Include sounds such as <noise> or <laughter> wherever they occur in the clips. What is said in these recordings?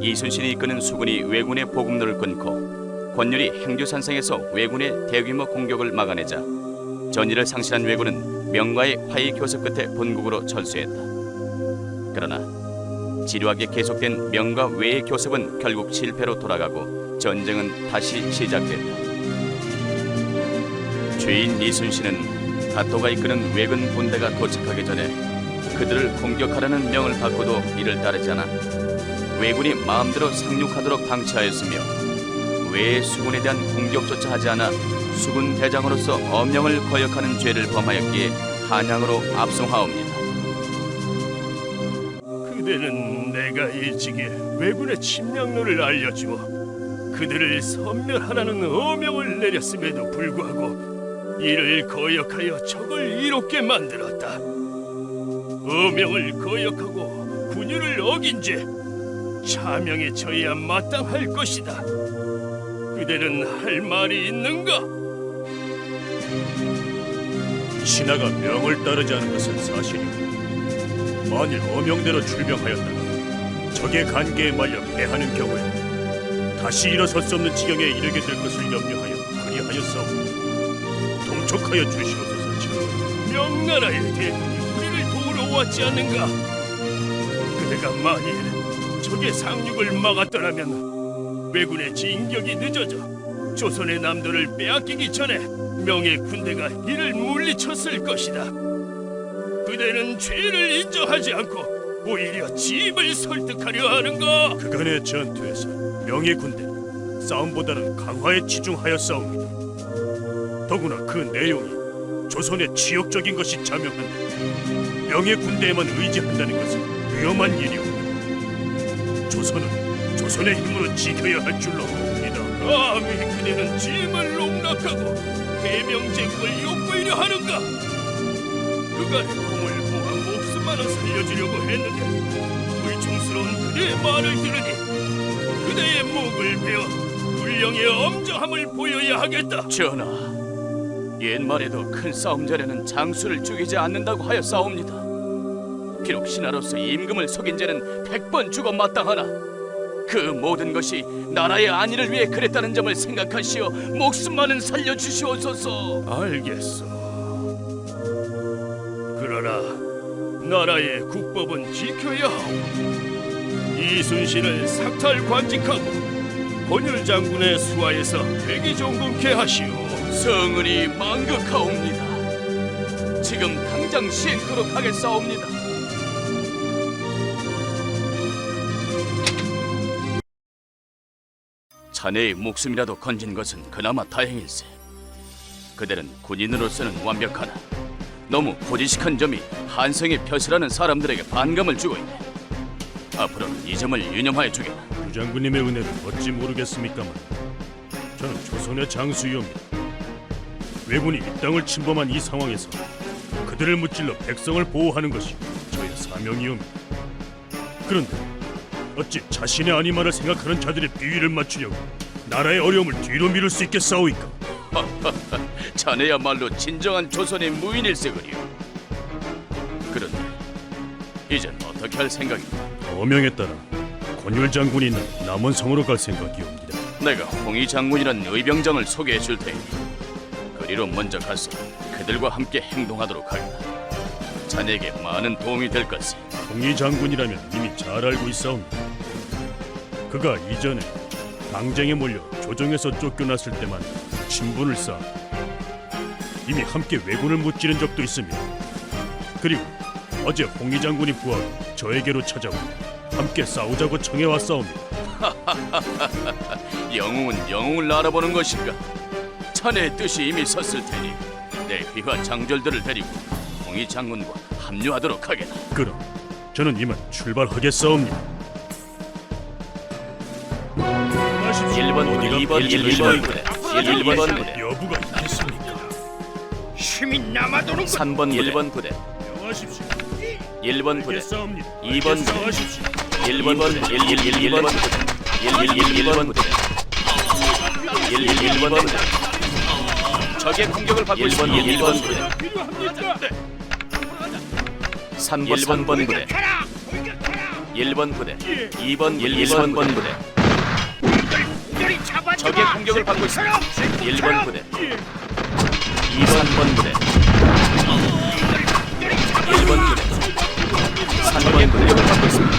이순신이 이끄는 수군이 왜군의 보급로를 끊고 권율이 행주산성에서 왜군의 대규모 공격을 막아내자 전의를 상실한 왜군은 명과의 화해 교섭 끝에 본국으로 전수했다. 그러나 지루하게 계속된 명과 외의 교섭은 결국 실패로 돌아가고 전쟁은 다시 시작됐다. 죄인 이순신은 다토가 이끄는 왜군 본대가 도착하기 전에 그들을 공격하라는 명을 받고도 이를 따르지 않아 왜군이 마음대로 상륙하도록 방치하였으며 외의 수군에 대한 공격조차 하지 않아 수군 대장으로서 엄령을 거역하는 죄를 범하였기에 한양으로 압송하옵니다. 그대는 내가 일찍이 왜군의 침략로를 알려주어 그들을 섬멸하라는 어명을 내렸음에도 불구하고 이를 거역하여 적을 이롭게 만들었다. 어명을 거역하고 군유를 어긴 죄 차명에 처해야 마땅할 것이다. 그대는 할 말이 있는가? 신하가 명을 따르지 않은 것은 사실이고 만일 어명대로 출병하였다가 적의 간계에 말려 패하는 경우에 다시 일어설 수 없는 지경에 이르게 될 것을 염려하여 그리하였사오니 동촉하여 주시옵소서 참 명나라의 대군이 우리를 도우러 왔지 않는가? 그대가 만일 적의 상륙을 막았더라면 왜군의 진격이 늦어져 조선의 남도를 빼앗기기 전에 명의 군대가 이를 물리쳤을 것이다. 그대는 죄를 인정하지 않고 오히려 짐을 설득하려 하는가? 그간의 전투에서 명의 군대 싸움보다는 강화에 치중하였사옵니다 더구나 그 내용이 조선의 치욕적인 것이 자명한데 명의 군대에만 의지한다는 것은 위험한 일이오 조선은 조선의 힘으로 지켜야 할 줄로 봅니다 감히 그대는 짐을 농락하고 대명제국을 욕구이려 하는가? 그간의 공을 모아 목숨만을 살려주려고 했는데 불충스러운 그대의 말을 들으니 그대의 목을 베어 불령의 엄정함을 보여야 하겠다. 전하, 옛말에도 큰 싸움 전에는 장수를 죽이지 않는다고 하였사옵니다. 비록 신하로서 임금을 속인 죄는 백번 죽어 마땅하나 그 모든 것이 나라의 안위를 위해 그랬다는 점을 생각하시어 목숨만은 살려주시옵소서. 알겠어. 그러나 나라의 국법은 지켜야 하오. 이순신을 삭탈 관직하고 권율 장군의 수하에서 회기 종군케 하시오. 성은이 망극하옵니다. 지금 당장 시행토록 하겠사옵니다. 자네의 목숨이라도 건진 것은 그나마 다행일세. 그들은 군인으로서는 완벽하나 너무 고지식한 점이 한성의 벼슬하는 사람들에게 반감을 주고 있네. 앞으로는 이 점을 유념하여 주겠다. 부장군님의 은혜를 어찌 모르겠습니까만 저는 조선의 장수이옵니다 왜군이 이 땅을 침범한 이 상황에서 그들을 무찔러 백성을 보호하는 것이 저의 사명이옵니다 그런데 어찌 자신의 아니말을 생각하는 자들의 비위를 맞추려고 나라의 어려움을 뒤로 미룰 수 있겠사오이까 <laughs> 자네야말로 진정한 조선의 무인일세그리요. 그런데 이젠 어떻게 할 생각이냐? 어명에 따라 권율 장군이 있는 남원성으로 갈 생각이옵니다 내가 홍희 장군이란 의병장을 소개해 줄 테니 그리로 먼저 가서 그들과 함께 행동하도록 하겠다. 자네에게 많은 도움이 될 것이. 홍희 장군이라면 이미 잘 알고 있사옵니다. 그가 이전에 당쟁에 몰려 조정에서 쫓겨났을 때만 친분을 쌓아 이미 함께 왜군을 무찌른 적도 있습니다. 그리고 어제 홍희 장군이 부하로 저에게로 찾아와 함께 싸우자고 청해 왔사옵니다. <laughs> 영웅은 영웅을 알아보는 것인가? 자네의 뜻이 이미 섰을 테니 내 귀화 장졸들을 데리고 홍희 장군과 합류하도록 하겠다. 그럼 저는 이만 출발하겠사옵니다. 1번 부대, 2번, 1번 부대, 1번 부대, 여부가 있겠습니까? 힘이 남아도는 3번 1번 부대, 명하십시오. 1번 부대, 알겠사옵니다. 2번 부대, 알겠사옵니다. 1번 부대, 1, 1, 1, 1번 부대, 1, 1, 1, 1번 부대, 1, 1, 1번 부대. 적의 공격을 받고 1번, 1, 1번 부대, 3번, 3번 부대, 1번 부대 2번 1, 1번 번 부대 공격을 받고 있습니다 1번 부대 2번 번 부대 1번 부대 3번 공격을 받고 있습니다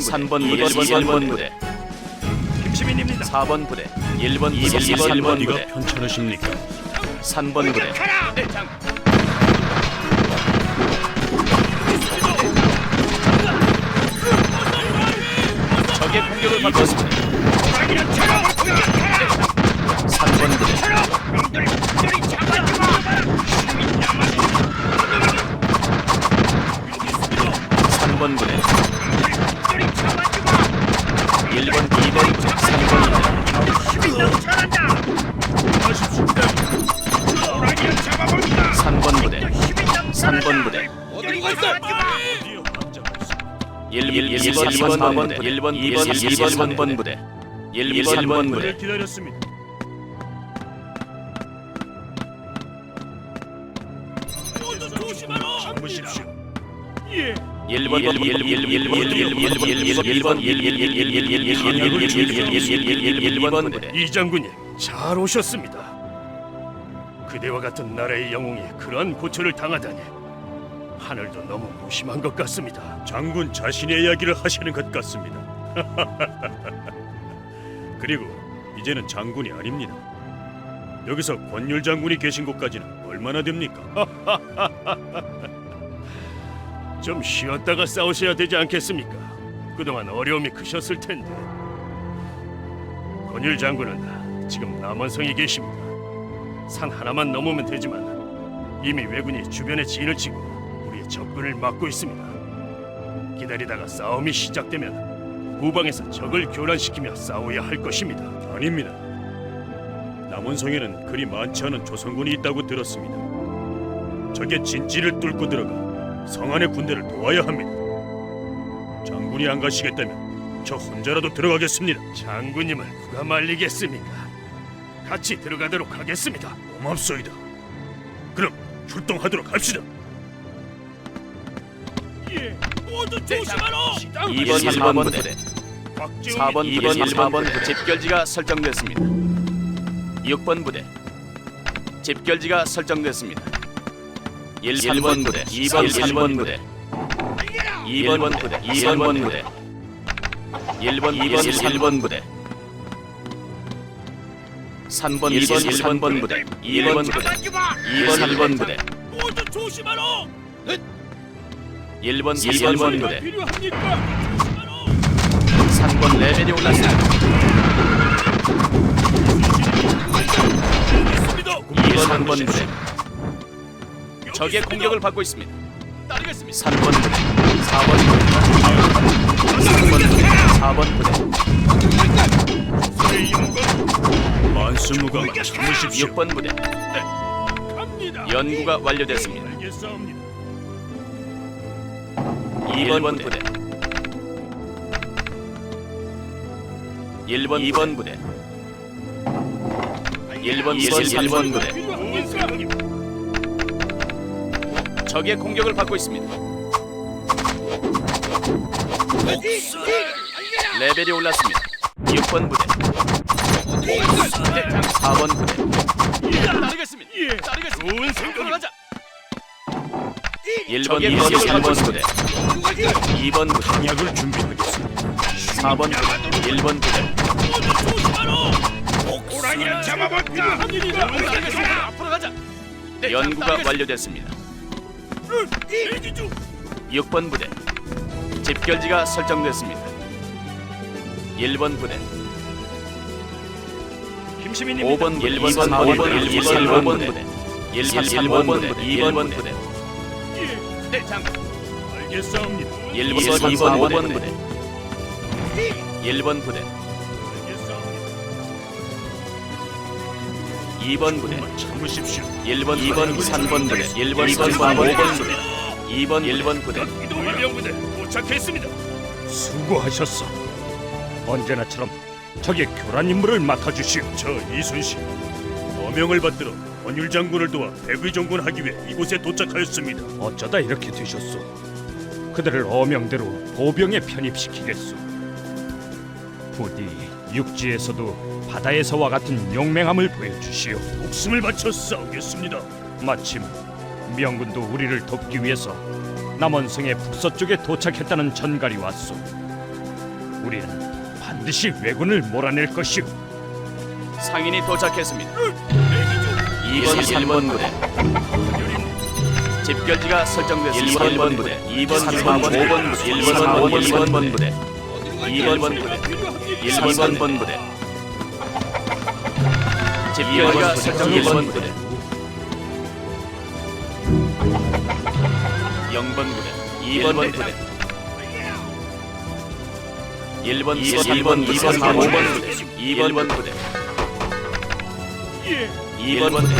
3번 부대 1번 1번 부대. 김시민입니다. 4번 부대 1번 2번 1번 어디가 부대. 편찮으십니까? 3번 부대. 적의 공격을 받고 있습니다. 3번 부대 1, 1, 1번 2번 부대 1번 2번 2번 3번 부대 1, 1, 3번 부대 기다렸습니다. 참으십시오. 1번 1, 1, 1, 1, 1, 1, 1, 1, 1번 1, 1, 1, 1, 1, 1, 1, 1, 1, 1, 1, 1번 부대 이 장군님 잘 오셨습니다. 그대와 같은 나라의 영웅이 그러한 고초를 당하다니 하늘도 너무 무심한 것 같습니다. 장군 자신의 이야기를 하시는 것 같습니다. <laughs> 그리고 이제는 장군이 아닙니다. 여기서 권율 장군이 계신 곳까지는 얼마나 됩니까? <laughs> 좀 쉬었다가 싸우셔야 되지 않겠습니까? 그동안 어려움이 크셨을 텐데. 권율 장군은 지금 남원성에 계십니다. 산 하나만 넘으면 되지만 이미 왜군이 주변에 진을 치고 접근을 막고 있습니다. 기다리다가 싸움이 시작되면 후방에서 적을 교란시키며 싸워야 할 것입니다. 아닙니다. 남원성에는 그리 많지 않은 조선군이 있다고 들었습니다. 적의 진지를 뚫고 들어가 성 안의 군대를 도와야 합니다. 장군이 안 가시겠다면 저 혼자라도 들어가겠습니다. 장군님을 누가 말리겠습니까? 같이 들어가도록 하겠습니다. 고맙소이다. 그럼 출동하도록 합시다. 모두 조심하라. 2번 1번 부대. 박지웅이 4번 2번 1번 부대. 집결지가 설정됐습니다. 6번 부대. 집결지가 설정됐습니다. 1, 1번 부대. 2번 3번 부대. 2번 부대. 2번 부대. 1번 2번 1번 부대. 3번 1번 1번 부대. 2번 부대. 2번 1번 부대. 모두 조심하라. 1번 2번 부대. 필요합니까? 3번 레벨이 올랐습니다. 2번 3번 부대. 적의 공격을 받고 있습니다. 따르겠습니다. 3번 부대. 4번 부대. 3번 부대. 4번 부대. 만수무가 참으십시오. 6번 부대 갑니다. 연구가 완료됐습니다. 알겠사옵니다. 2번 부대 1번 2번 부대 1번 2번 1번 부대. 적의 공격을 받고 있습니다. 레벨이 올랐습니다. 6번 부대, 4번 부대. 따르겠습니다. 따르겠습니다. 좋은 생각입니다. 가자. 1번, 2번, 3번 부대, 2번 부대, 약을 준비하겠습니다. 4번 부대, 1번 부대. 호랑이를 잡아볼까? 앞으로 가자. 연구가 완료됐습니다. 대기 중. 6번 부대 집결지가 설정됐습니다. 1번 부대, 김시민입니다. 5번, 1번, 4번, 1번, 1번, 1번 부대, 1, 1번 부대, 2번 부대, 네, 장군. 알겠사옵니다. 1번, 2번, 5번 부대, 1번 부대 2번 부대 참으십시오. 1번 2번 3번 부대 1번 2번 5번 부대 2번 1번 부대 이동 부대 도착했습니다. 수고하셨어. 언제나처럼 적의 교란 임무를 맡아주시오. 저 이순신 어명을 받들어 권율 장군을 도와 백의종군 하기 위해 이곳에 도착하였습니다. 어쩌다 이렇게 되셨소? 그들을 어명대로 보병에 편입시키겠소. 부디 육지에서도 바다에서와 같은 용맹함을 보여주시오. 목숨을 바쳐 싸우겠습니다. 마침 명군도 우리를 돕기 위해서 남원성의 북서쪽에 도착했다는 전갈이 왔소. 우리는 반드시 왜군을 몰아낼 것이오. 상인이 도착했습니다 2번 3번 부대. 집결지가 설정됐습니다. 1번 부대. 2번 3번 5번 부대. 1번 4번 1번 부대. 2번 부대. 1번 부대. 집결지가 설정 1번 부대. 0번 부대. 2번 부대. 1번 2번 2번 2번 5번 부대. 2번 부대 2번 부대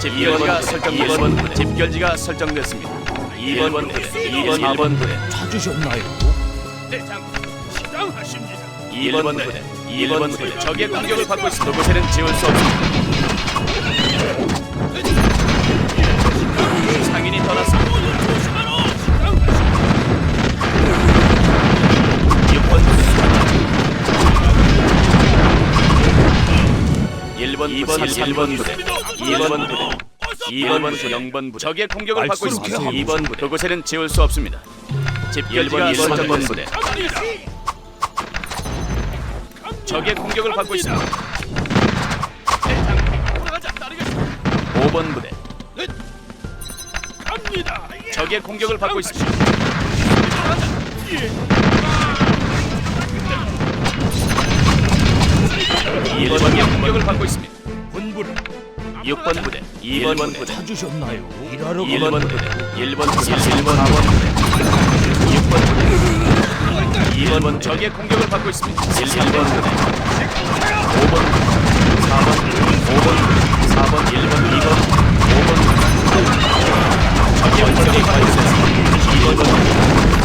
집결지가 설정 2번 부대 집결지가 설정됐습니다 2번 부대 2번 4번 부대 찾으셨나요? 대장 시장하십니다. 2번 부대 2번 부대 적의 공격을 받고 있습니다 그곳에는 지울 수 없습니다 상인이 떠났습니다 2번 부대, 3번 부대, 2번 부대, 2번 부대, 0번 부대. 적의 공격을 받고 있습니다. 2번 부대. 그곳에는 지울 수 없습니다. 집결지가 1번 부대. 적의 공격을 받고 있습니다. 5번 부대. 적의 공격을 받고 있습니다. 1번의 공격을 받고 있습니다. 본부를 6번 부대. 2번 부대. 찾으셨나요? 일하러 1번 부대. 1번 부대. 1번 4번 부대. 6번 부대. 2번 적의 공격을 받고 있습니다. 1번 부대. 5번 부대. 4번 부대. 5번 부대. 4번 1번 2번 5번 부대. 적의 공격을 받고 있습니다. 2번 부대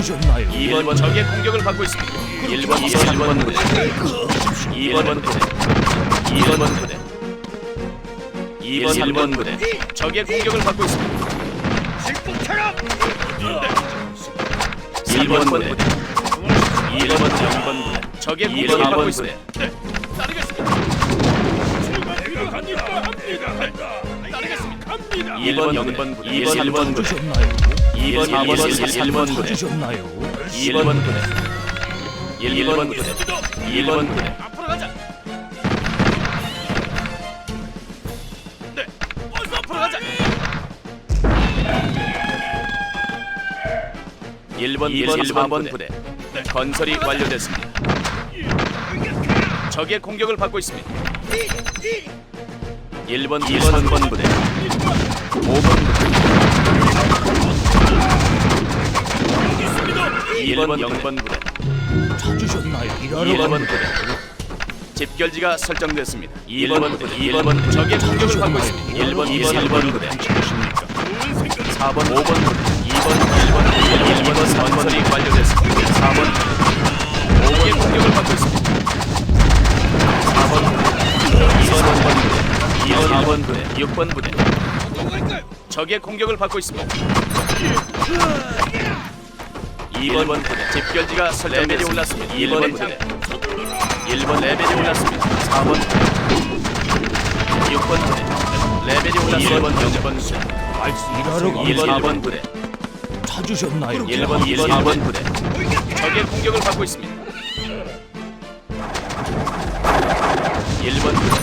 찾으셨나요? 2번 적의 공격을 받고 있습니다. 1번 2번 부대. 2번 부대. 2번 부대. 2번 1번 부대. 적의 공격을 받고 있습니다. 1번 부대. 2번 0번 부대. 적의 공격을 받고 있습니다. 내가 간다. 갑니다. 2번 0번 부대. 2번 1번 부대? 2번 2번 1번 부대 찾으셨나요? 2번 부대 1번 부대 2번 부대 앞으로 가자. 네. 어서 앞으로 가자. 1번 2번 4번 부대 건설이 완료됐습니다. 적의 공격을 받고 있습니다. 1번 2번 3번 부대 5번 부대 1번 0번 부대 찾으셨나요? 일하러 1번 부대 집결지가 설정됐습니다 1번 부대 2번 부대 적의 공격을 받고 있습니다 1번 2번 1번 부대 4번 5번 부대 2번 1번 1번 2번 3번이 완료됐습니다 4번 5번의 공격을 받고 있습니다 4번 2번 5번 부대 2번 2번 부대 6번 부대 적의 공격을 받고 있습니다 2번 부대. 집결지가 설정되어 올랐습니다. 1번 부대. 1번 레벨이 올랐습니다. 4번 6번 부대. 레벨이 올랐습니다. 1번 0번 부대. 일하러 1번 4번 부대. 찾으셨나요? 1번 2번 4번 부대. 적의 공격을 받고 있습니다. 1번 부대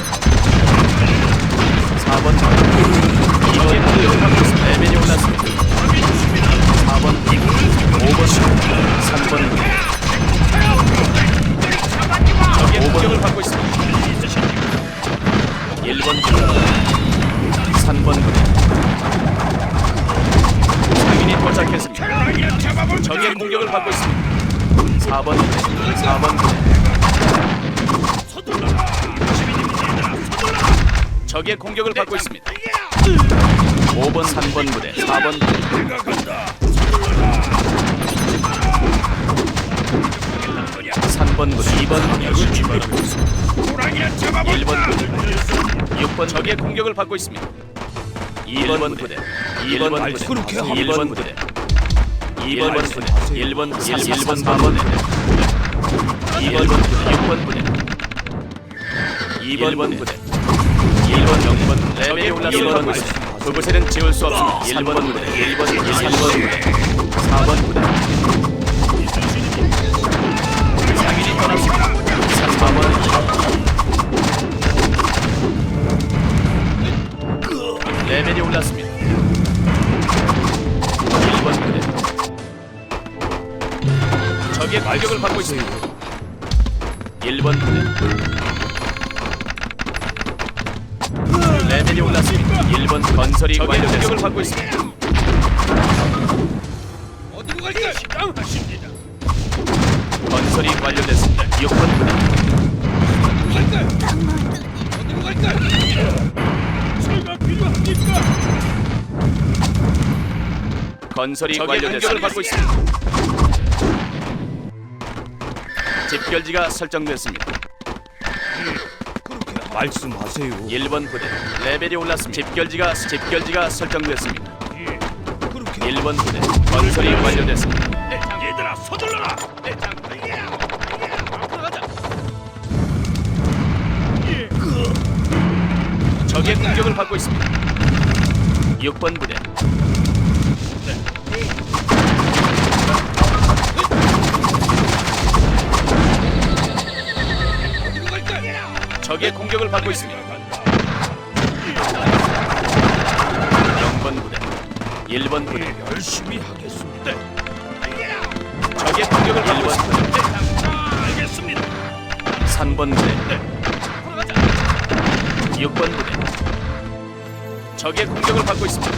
적의 공격을 받고 있습니다. 5번, 3번 부대, 4번 부대. 3번 부대, 2번 부대, 1번 부대, 6번 적의 공격을 받고 있습니다. 2번 부대, 2번 부대, 그렇게 1번 부대, 2번 부대, 1번 부대, 1번 4번 부대, 2번 부대, 6번 부대, 2번 부대, 1번 0번 레벨이 올랐습니다. 그곳에는 지울 수 없습니다. 1번 부대, 1번, 3번 부대, 4번 부대. 상인이 떠났습니다. 3번 레벨이 올랐습니다. 1번 부대. 적의 공격을 받고 있습니다. 1번 부대. 올랐습니다. 1번 건설이 적의 공격을 받고 있습니다. 어디로 갈까? 시강하십니다. 건설이 완료됐습니다. 6번 부대. 갈까? 어디로 갈까? 제가 필요합니까? 건설이 완료됐습니다. 받고 있습니다. 집결지가 설정됐습니다. 말씀하세요. 1번 부대 레벨이 올랐습니다. 집결지가 집결지가 설정됐습니다. 1번 부대 건설이 완료됐습니다. 얘들아 서둘러라. 적의 공격을 받고 있습니다. 6번 부대 공격을 받고 있습니다. 0번 부대 1번 부대 열심히 하겠습니다. 적의 공격을 받고 있습니다. 알겠습니다. 3번 부대 6번 부대 적의 공격을 받고 있습니다.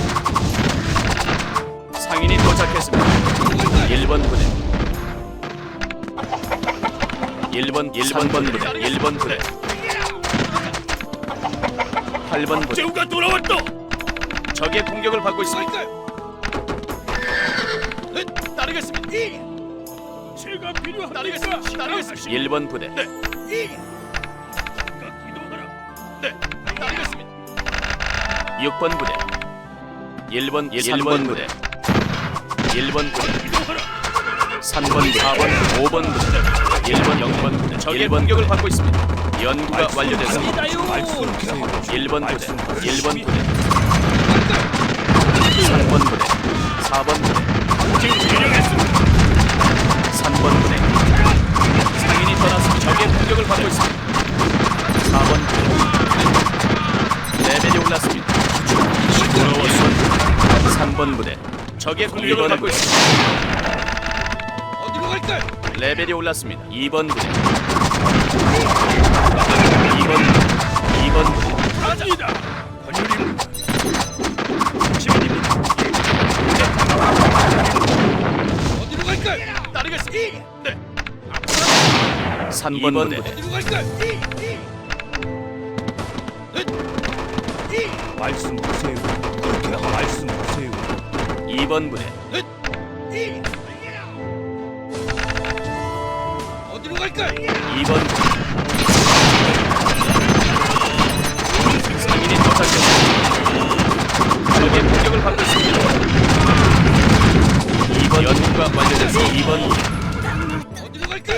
상인이 도착했습니다. 1번 부대 1번 1번 부대 1번 부대 8번 부대 제우가 돌아왔다. 적의 공격을 받고 있습니다. 따르겠습니다. 제가 필요합니다. 따르겠습니다. 따르겠습니다. 1번 부대 이동하라. 네, 따르겠습니다. 6번 부대 1번 1번 부대 1번 부대 이동하라. 3번 4번 5번 부대 1번 0번 부대 적의 공격을 받고 있습니다. 연구가 완료됐습니다. 1번 부대 1번 부대 3번 부대 4번 부대 지금 진영했습니다. 3번 부대 상인이 떠나서 적의 공격을 받고 있습니다. 4번 부대 레벨이 올랐습니다. 1번 3번 부대 적의 공격을 받고 있습니다. 어디로 갈까? 레벨이 올랐습니다. 2번 부대 2번 2번 부대 갑니다. 헌율입니다. 시민입니다. 어디로 갈까? 따르겠습니다. 네. 3번 부대 어디로 갈까? 말씀하세요. 그렇게 말씀하세요. 2번 부대 2번 상인이 도착했습니다. 적의 공격을 받고 있습니다. 2번 연구가 완료됐습니다. 2번 어디로 갈까?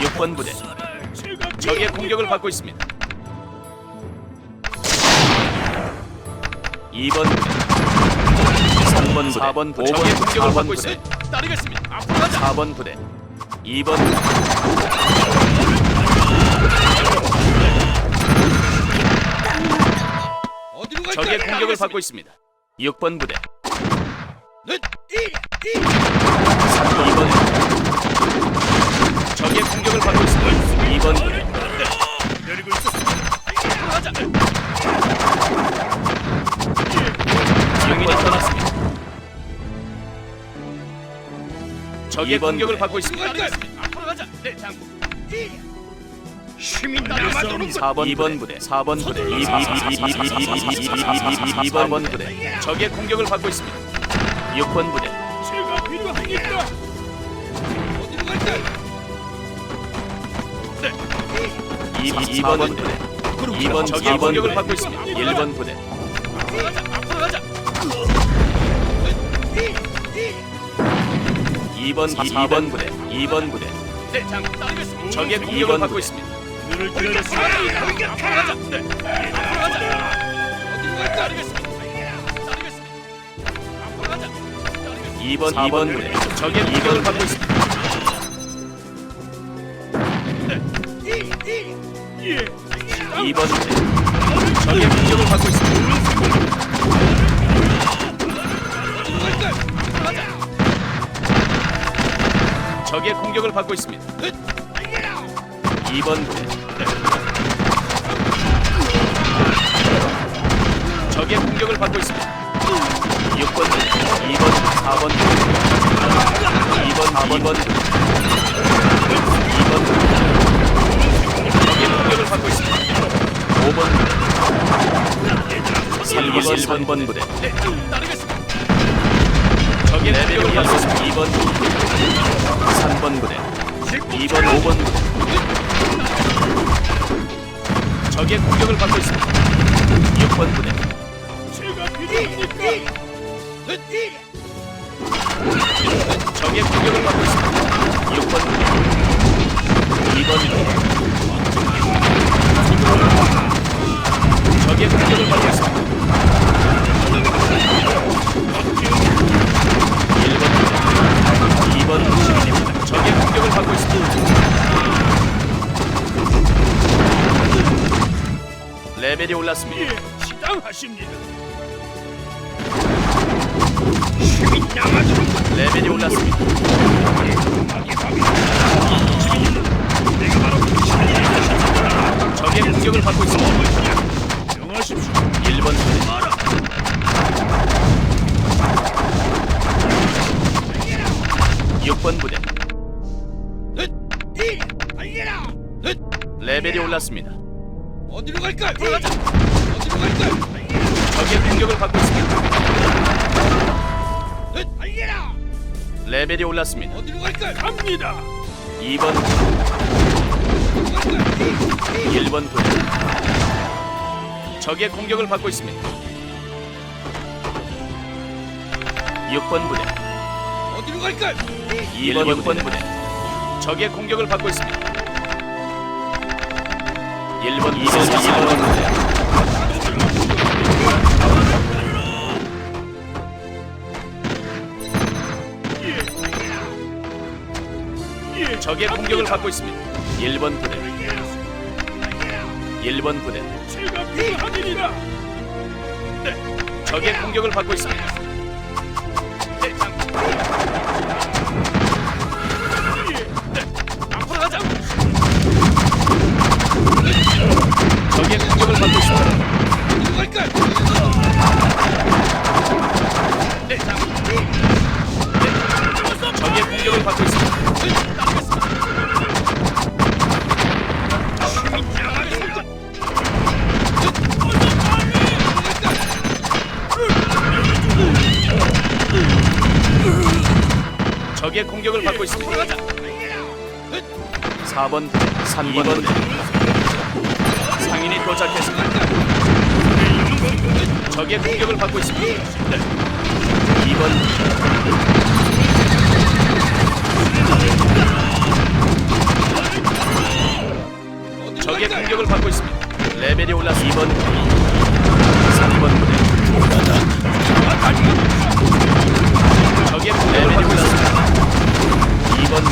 6번 부대 적의 공격을 받고 있습니다. 2번 부대 3번 부대 4번 부대 적의 공격을 받고 있습니다. 따르겠습니다. 앞으로 가자. 4번 부대 2번 부대 어디로 갈까? 적의 공격을 받고 있습니다. 6번 부대 넷, 이, 이. 2번 적의 공격을 받고 있습니다. 2번 부대 내리고 있었습니다. 상인이 적의 이번 공격을. 받고 있습니다. 앞으로 가자. 네, 장. 힘이 4번 2번 부대 4번 부대 2번 부대 적의 공격을 받고 있습니다. 6번 부대 제가 필요하니까. 2번 부대 2번 적의 2번 공격을 받고 있습니다. 1번 부대 2번 2번 부대 2번 부대 네, 장. 따르겠습니다. 적의 이번 공격을 받고. 있습니다. 기다렸습니다. 앞으로 가자. 네. 앞으로 가자. 어디로 갈까? 따르겠습니다. 따르겠습니다. 앞으로 가자. 따르겠습니다. 2번 2번 부대 적의 공격을 받고 있습니다. 예. 2번 부대 적의 공격을 받고 있습니다. 적의 공격을 받고 있습니다. 2번 부대 적의 공격을 받고 있습니다. 6번 부대 2번 4번 부대 2번 4번 부대 2번 부대 적의 공격을 받고 있습니다. 5번 부대 1번 1번 부대 네, 따르겠습니다. 적의 공격을 받고 있습니다. 2번 3번 부대 2번 5번 부대 적의 공격을 받고 있습니다. 6번 부대? 적의 공격을 받고 있습니다. 6번 부대 2번 부대 적의 공격을 받고 있습니다. 2번 부대 적의 공격을 받고 있습니다. 레벨이 올랐습니다. 예, 시당하십니다. 힘이 남아도록 레벨이 올랐습니다. 적의 공격을 받고 있습니다. 명하십시오. 1번 부대 6번 부대 레벨이 올랐습니다. 어디로 갈까? 어디로 갈까? 적의 공격을 받고 있습니다. 레벨이 올랐습니다. 어디로 갈까? 갑니다. 2번 1번 부대 적의 공격을 받고 있습니다. 6번 부대 2번 6번 부대 적의 공격을 받고 있습니다. 1번 2번 2번 부대 적의 공격을 받고 있습니다. 1번 부대 1번 부대. 적의 공격을 받고 있습니다. 받고. 네, 장. 네, 적의 공격을 받고 있습니다. 적의 공격을 받고 있습니다. 4번 부대 3번 부대 상인이 도착했습니다. 적의 공격을 받고 있습니다. 네, 2번 적의 공격을 받고 있습니다. 레벨이 올랐습니다. 2번 3번 부대 적의 레벨이 올랐습니다. 2번